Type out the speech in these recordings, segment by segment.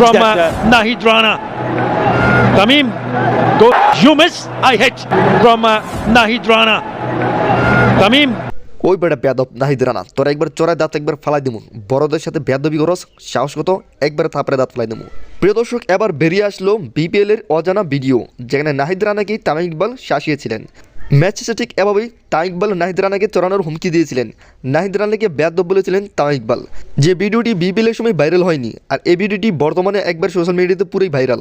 from uh, uh, Nahid Rana. Tamim, go. You miss, I hit. From uh, Nahid Rana. Tamim, ওই বেটা বেদব নাহিদ রানা তোরা একবার চড়ায় দাঁত একবার ফালাই দিমু। বড়দের সাথে বেদবি করস সাহস কত? একবার থাপড়ে দাঁত ফালাই দিমু। প্রিয় দর্শক এবার বেরিয়ে আসলো বিপিএল এর অজানা ভিডিও যেখানে নাহিদ রানাকে তামিম ইকবাল শাসিয়েছিলেন। ম্যাচ শেষে ঠিক এভাবেই তামিম ইকবাল নাহিদ রানাকে চড়ানোর হুমকি দিয়েছিলেন। নাহিদ রানাকে বেদব বলেছিলেন তামিম ইকবাল যে ভিডিওটি বিপিএল এর সময় ভাইরাল হয়নি, আর এই ভিডিওটি বর্তমানে একবার সোশ্যাল মিডিয়াতে পুরোই ভাইরাল,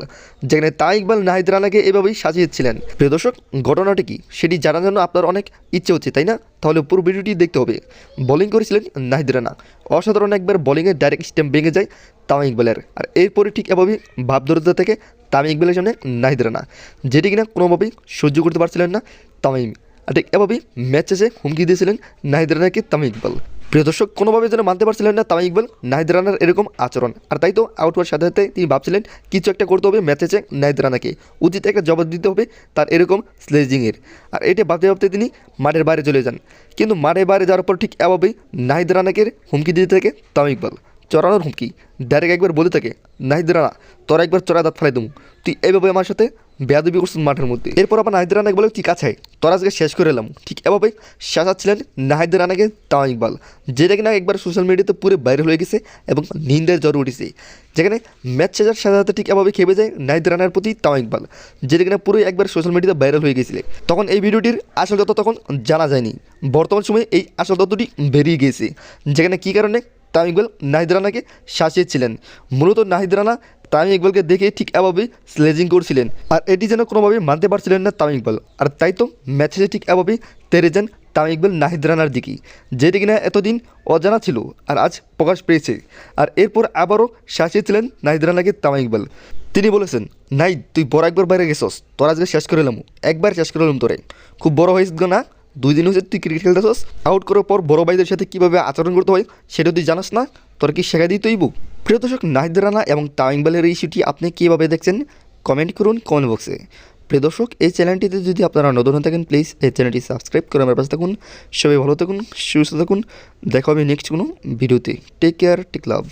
যেখানে তামিম ইকবাল নাহিদ রানাকে এভাবেই সাজিয়েছিলেন। প্রিয় দর্শক, ঘটনাটি কি সেটি জানার জন্য আপনার অনেক ইচ্ছে হচ্ছে, তাই না? তাহলে পুরো ভিডিওটি দেখতে হবে। বোলিং করেছিলেন নাহিদ রানা। অসাধারণ একবার বোলিংয়ে ডাইরেক্ট স্টেম ভেঙে যায় তামিম ইকবালের আর এরপরে ঠিক এভাবেই ভাবদরতা থেকে তামিম ইকবালের সামনে নাহিদ রানা, যেটি কিনা কোনোভাবেই সহ্য করতে পারছিলেন না। তামিম। আর ঠিক এভাবেই ম্যাচ শেষে হুমকি দিয়েছিলেন নাহিদ রানাকে তামিম ইকবাল। প্রিয় দর্শক, কোনোভাবে যেন মানতে পারছিলেন না তামিম ইকবাল, নাহিদ রানার এরকম আচরণ। আর তাই তো আউট হওয়ার সাথে সাথে তিনি ভাবছিলেন, কিছু একটা করতে হবে ম্যাচ শেষে নাহিদ রানাকে। উচিত একটা জবাব দিতে হবে তার এরকম স্লেজিংয়ের আর এটা ভাবতে ভাবতে তিনি মাঠের বাইরে চলে যান। কিন্তু মাঠের বাইরে যাওয়ার পর ঠিক এভাবেই নাহিদ রানাকে হুমকি দিতে থাকে তামিম ইকবাল। চড়ানোর হুমকি। ডাইরেক্ট একবার বলে থাকে, নাহিদ রানা, তোরা একবার চড়া দাঁত ফেলাই দেবো তুই এইভাবে আমার সাথে বেয়াদবি করছিস মাঠের মধ্যে। এরপর আবার নাহিদ রানা বলে ঠিক আছে আজকে শেষ করে এলাম। ঠিক এভাবে শাসাচ্ছিলেন নাহিদ রানাকে তামিম ইকবাল যেটা কিনা একবার সোশ্যাল মিডিয়াতে পুরো ভাইরাল হয়ে গেছে এবং নিন্দার জ্বর উঠেছে। যেখানে ম্যাচ শেষের সাথে সাথে ঠিক এভাবে খেপে যায় নাহিদ রানার প্রতি তামিম ইকবাল যেটা কিনা পুরোই একবার সোশ্যাল মিডিয়াতে ভাইরাল হয়ে গেছিলে। তখন এই ভিডিওটির আসল তথ্য তখন জানা যায়নি। বর্তমান সময়ে এই আসল তথ্যটি বেরিয়ে গিয়েছে যেখানে কী কারণে তামিম ইকবাল নাহিদ রানাকে শাসিয়েছিলেন? মূলত নাহিদ রানা তামিম ইকবালকে দেখে ঠিক এভাবেই স্লেজিং করছিলেন। আর এটি যেন কোনোভাবেই মানতে পারছিলেন না তামিম ইকবাল। আর তাই তো ম্যাচে ঠিক এভাবেই তেরে যান তামিম ইকবাল নাহিদ রানার দিকেই যেটি কিনা এতদিন অজানা ছিল আর আজ প্রকাশ পেয়েছে। আর এরপর আবারও শাসিয়েছিলেন নাহিদ রানাকে তামিম ইকবাল। তিনি বলেছেন নাই তুই বড় একবার বাইরে গেছস। তোর আজকে শেষ করে এলাম। একবার শেষ করে এলাম তোরে। খুব বড় হয়েছিস গো না? দুই দিন হচ্ছে তুই ক্রিকেট খেলতেছস। আউট করার পর বড় ভাইদের সাথে কীভাবে আচরণ করতে হয় সেটা তুই জানাস না? তোর কি শেখা দিই তুই বুক প্রিয় দর্শক, নাহিদ রানা এবং তামিম ইকবালের এই ইস্যুটি আপনি কীভাবে দেখছেন? কমেন্ট করুন কমেন্ট বক্সে। প্রিয় দর্শক, এই চ্যানেলটিতে যদি আপনারা নতুন হয়ে থাকেন, প্লিজ এই চ্যানেলটি সাবস্ক্রাইব করে আমার পাশে থাকুন। সবাই ভালো থাকুন, সুস্থ থাকুন। দেখা হবে নেক্সট কোনো ভিডিওতে। টেক কেয়ার টেক লাভ